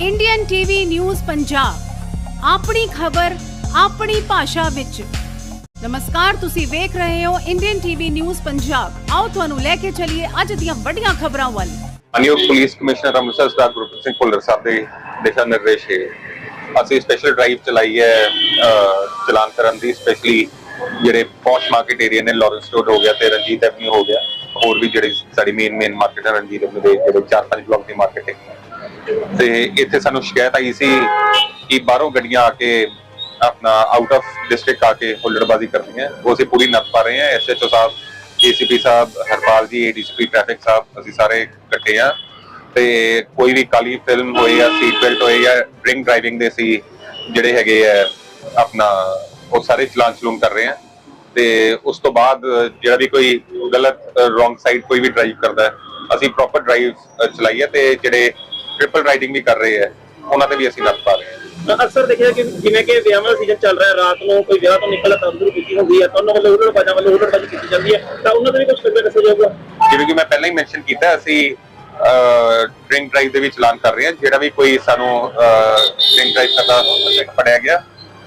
Indian TV news Punjab ਆਪਣੀ ਖਬਰ, ਆਪਣੀ ਭਾਸ਼ਾ ਵਿੱਚ। ਨਮਸਕਾਰ, ਤੁਸੀਂ ਵੇਖ ਰਹੇ ਹੋ ਇੰਡੀਅਨ ਟੀਵੀ ਨਿਊਜ਼ ਪੰਜਾਬ ਆਓ ਤੁਹਾਨੂੰ ਲੈ ਕੇ ਚੱਲੀਏ ਅੱਜ ਦੀਆਂ ਵੱਡੀਆਂ ਖਬਰਾਂ ਵੱਲ। ਅਨਯੋਗ ਪੁਲਿਸ ਕਮਿਸ਼ਨਰ ਅੰਮ੍ਰਿਤਸਰ ਸਰਦਾਰ ਗੁਰਪ੍ਰੀਤ ਸਿੰਘ ਭੁੱਲਰ ਸਾਹਿਬ ਦੇ ਦਿਸ਼ਾ ਨਿਰਦੇਸ਼ ਹੈ ਅਸੀਂ ਸਪੈਸ਼ਲ ਡਰਾਈਵ ਚਲਾਈ ਹੈ ਚਲਾਨ ਕਰਨ ਦੀ ਸਪੈਸ਼ਲੀ ਜਿਹੜੇ ਪੌਸ਼ ਮਾਰਕੀਟ ਏਰੀਆ ਨੇ ਲਾਰੈਂਸ ਰੋਡ ਹੋ ਗਿਆ ਤੇ ਰਣਜੀਤ ਐਵਨਿਊ ਹੋ ਗਿਆ। ਹੋਰ ਵੀ ਜਿਹੜੀ ਸਾਡੀ ਮੇਨ ਮੇਨ ਮਾਰਕੀਟ ਹੈ ਰਣਜੀਤ ਐਵਨਿਊ ਦੇ ਜਿਹੜੇ ਚਾਰ ਪੰਜ ਬਲਾਕ ਦੀ ਮਾਰਕੀਟ ਹੈ। ਤੇ ਇੱਥੇ ਸਾਨੂੰ ਸ਼ਿਕਾਇਤ ਆਈ ਸੀ ਕਿ ਬਾਹਰੋਂ ਗੱਡੀਆਂ ਆ ਕੇ ਆਪਣਾ ਆਊਟ ਆਫ ਡਿਸਟ੍ਰਿਕਟ ਆ ਕੇ ਹੁੱਲੜਬਾਜ਼ੀ ਕਰਦੀਆਂ ਉਹ ਅਸੀਂ ਪੂਰੀ ਨੱਪ ਪਾ ਰਹੇ ਹਾਂ। SHO Sahib ACP Sahib, Harpal ji ADCP traffic ਸਾਹਿਬ, ਅਸੀਂ ਸਾਰੇ ਇਕੱਠੇ ਆ ਤੇ ਕੋਈ ਵੀ ਕਾਲੀ ਫਿਲਮ ਹੋਏ ਜਾਂ ਸੀਟ ਬੈਲਟ ਹੋਏ ਜਾਂ ਡਰਿੰਕ ਡਰਾਈਵਿੰਗ ਦੇ ਸੀ ਜਿਹੜੇ ਹੈਗੇ ਆ, ਆਪਣਾ ਉਹ ਸਾਰੇ ਚਲਾਨ ਚਲੂਨ ਕਰ ਰਹੇ ਆ ਤੇ ਉਸ ਤੋਂ ਬਾਅਦ ਜਿਹੜਾ ਵੀ ਕੋਈ ਗਲਤ ਰੋਂਗ ਸਾਈਡ ਕੋਈ ਵੀ ਡਰਾਈਵ ਕਰਦਾ ਅਸੀਂ ਪ੍ਰੋਪਰ ਡਰਾਈਵ ਚਲਾਈਏ ਤੇ ਜਿਹੜੇ ਟ੍ਰਿਪਲ ਰਾਈਡਿੰਗ ਵੀ ਕਰ ਰਹੇ ਆ ਉਹਨਾਂ ਤੇ ਵੀ ਅਸੀਂ ਨੱਪ ਪਾ ਰਹੇ ਹਾਂ। ਅਕਸਰ ਦੇਖਿਆ ਕਿ ਜਿਵੇਂ ਕਿ ਵਿਆਹਾਂ ਦਾ ਸੀਜ਼ਨ ਚੱਲ ਰਿਹਾ ਰਾਤ ਨੂੰ ਕੋਈ ਵਿਆਹ ਤੋਂ ਨਿਕਲਦਾ ਤਾਂ ਅੰਦਰ ਕੀਤੀ ਹੁੰਦੀ ਹੈ ਤਾਂ ਉਹਨਾਂ ਵੱਲੋਂ ਉਹਨਾਂ ਬਾਜਾਂ ਵੱਲੋਂ ਉਹਨਾਂ ਕੀਤੀ ਜਾਂਦੀ ਹੈ। ਤਾਂ ਉਹਨਾਂ ਦੇ ਵੀ ਕੁਝ ਫਿਰਵੇ ਦੱਸਿਆ ਜਾਊਗਾ? ਜਿਵੇਂ ਕਿ ਮੈਂ ਪਹਿਲਾਂ ਹੀ ਮੈਂਸ਼ਨ ਕੀਤਾ ਅਸੀਂ ਡਰਿੰਕ ਡਰਾਈਵ ਦੇ ਵੀ ਚਲਾਨ ਕਰ ਰਹੇ ਹਾਂ ਜਿਹੜਾ ਵੀ ਕੋਈ ਸਾਨੂੰ ਡਰਿੰਕ ਡਰਾਈਵ ਕਰਦਾ ਫੜਿਆ ਗਿਆ।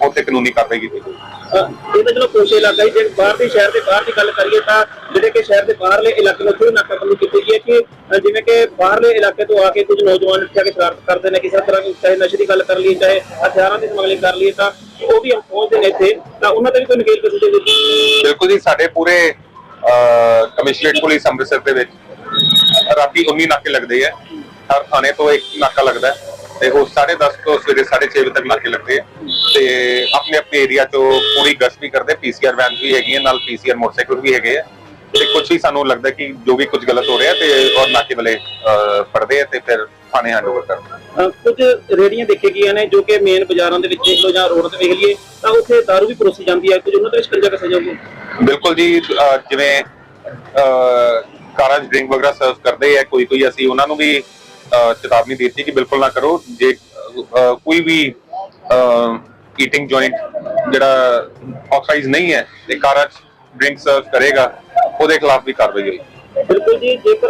ਤੇ ਕਾਨੂੰਨੀ ਕਾਰਵਾਈ ਕੀਤੀ ਜਾਊਗੀ ਅਹ ਇਹ ਤਾਂ ਚਲੋ ਕੋਸ਼ੇ ਇਲਾਕਾ ਹੀ ਜੇ ਬਾਹਰ ਦੇ ਸ਼ਹਿਰ ਦੇ ਬਾਹਰ ਦੀ ਗੱਲ ਕਰੀਏ ਤਾਂ ਜਿਹੜੇ ਕਿ ਸ਼ਹਿਰ ਦੇ ਬਾਹਰਲੇ ਇਲਾਕੇ ਨੂੰ ਥੋੜੀ ਨਾਕਾਬੰਦੀ ਕੀਤੀ ਗਈ ਹੈ ਕਿ ਅਹ ਜਿਵੇਂ ਕਿ ਬਾਹਰਲੇ ਇਲਾਕੇ ਤੋਂ ਆ ਕੇ ਕੁਝ ਨੌਜਵਾਨ ਇੱਥੇ ਆ ਕੇ ਸ਼ਰਾਰਤ ਕਰਦੇ ਨੇ ਕਿਸੇ ਤਰ੍ਹਾਂ ਦੀ ਚਾਹੇ ਨਸ਼ੇ ਦੀ ਗੱਲ ਕਰ ਲਈਏ ਚਾਹੇ ਹਥਿਆਰਾਂ ਦੀ ਸਮਗਲਿੰਗ ਕਰ ਲਈਏ ਤਾਂ ਉਹ ਵੀ ਪਹੁੰਚਦੇ ਨੇ ਇੱਥੇ। ਤਾਂ ਉਹਨਾਂ ਤੇ ਵੀ ਕੋਈ ਨਕੇਲ ਕਿਸੇ ਦੇ ਬਿਲਕੁਲ ਜੀ ਸਾਡੇ ਪੂਰੇ ਕਮਿਸ਼ਨਰੇਟ ਪੁਲਿਸ ਅੰਮ੍ਰਿਤਸਰ ਦੇ ਵਿੱਚ ਰਾਤੀ 19 ਨਾਕੇ ਲੱਗਦੇ ਆ। ਹਰ ਥਾਣੇ ਤੋਂ ਇੱਕ ਨਾਕਾ ਲੱਗਦਾ ਹੈ। ਤੇ ਉਹ 10:30 ਤੋਂ ਸਵੇਰੇ 6:30 ਵਜੇ ਤੱਕ ਨਾਕੇ ਲੱਗਦੇ ਆ। ਤੇ ਆਪਣੇ ਆਪਣੇ ਏਰੀਆ ਤੋਂ ਪੂਰੀ ਗਸ਼ਤ ਵੀ ਕਰਦੇ ਪੀਸੀਆਰ ਵੈਨ ਵੀ ਹੈਗੀਆਂ ਨਾਲ ਪੀਸੀਆਰ ਮੋਟਰਸਾਈਕਲ ਵੀ ਹੈਗੇ ਆ। ਤੇ ਕੁਝ ਵੀ ਸਾਨੂੰ ਲੱਗਦਾ ਕਿ ਜੋ ਵੀ ਕੁਝ ਗਲਤ ਹੋ ਰਿਹਾ ਤੇ ਔਰ ਨਾਕੇ ਵਾਲੇ ਫੜਦੇ ਆ ਤੇ ਫਿਰ ਥਾਣੇ ਹੈਂਡਓਵਰ ਕਰਦੇ ਕੁਝ ਰੇੜੀਆਂ ਦੇਖੇ ਗਈਆਂ ਨੇ ਜੋ ਕਿ ਮੇਨ ਬਾਜ਼ਾਰਾਂ ਦੇ ਵਿੱਚ ਦੇਖ ਲਓ ਜਾਂ ਰੋਡ ਤੇ ਵੇਖ ਲਈਏ ਤਾਂ ਉੱਥੇ ਦਾਰੂ ਵੀ ਪਰੋਸੀ ਜਾਂਦੀ ਹੈ ਕੁਝ ਉਹਨਾਂ ਤੇ ਸ਼ਿਕੰਜਾ ਕੱਸਿਆ ਜਾਊਗਾ। ਬਿਲਕੁਲ ਜੀ ਜਿਵੇਂ ਕਾਰਾਂ ਡਰਿੰਕ ਵਗੈਰਾ ਸਰਵ ਕਰਦੇ ਆ ਕੋਈ ਕੋਈ ਅਸੀਂ ਉਹਨਾਂ ਨੂੰ ਵੀ ਚੇਤਾਵਨੀ ਦਿੱਤੀ ਕਿ ਬਿਲਕੁਲ ਨਾ ਕਰੋ। ਜੇ ਕੋਈ ਵੀ ਈਟਿੰਗ ਜੁਆਇੰਟ ਜਿਹੜਾ ਆਥਰਾਈਜ਼ ਨਹੀਂ ਹੈ, ਤੇ ਕਾਰਾਂ ਡਰਿੰਕ ਸਰਵ ਕਰੇਗਾ, ਉਹਦੇ ਖਿਲਾਫ ਵੀ ਕਾਰਵਾਈ ਹੋਈ ਬਿਲਕੁਲ ਜੀ, ਜੇਕਰ